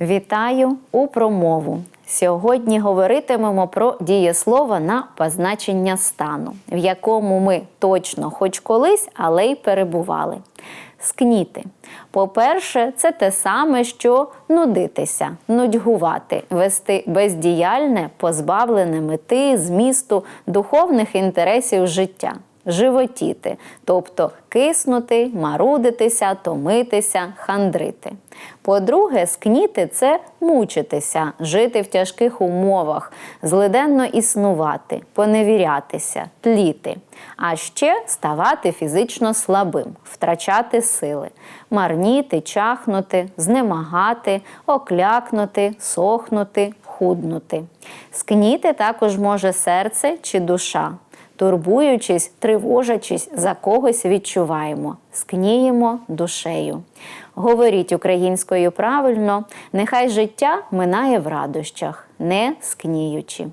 Вітаю у промову. Сьогодні говоритимемо про дієслово на позначення стану, в якому ми точно хоч колись, але й перебували. Скніти. По-перше, це те саме, що нудитися, нудьгувати, вести бездіяльне, позбавлене мети, змісту, духовних інтересів життя животіти, тобто киснути, марудитися, томитися, хандрити. По-друге, скніти це мучитися, жити в тяжких умовах, злиденно існувати, поневірятися, тліти, а ще ставати фізично слабим, втрачати сили, марніти, чахнути, знемагати, оклякнути, сохнути, худнути. Скніти також може серце чи душа турбуючись, тривожачись, за когось відчуваємо, скніємо душею. Говоріть українською правильно, нехай життя минає в радощах, не скніючи.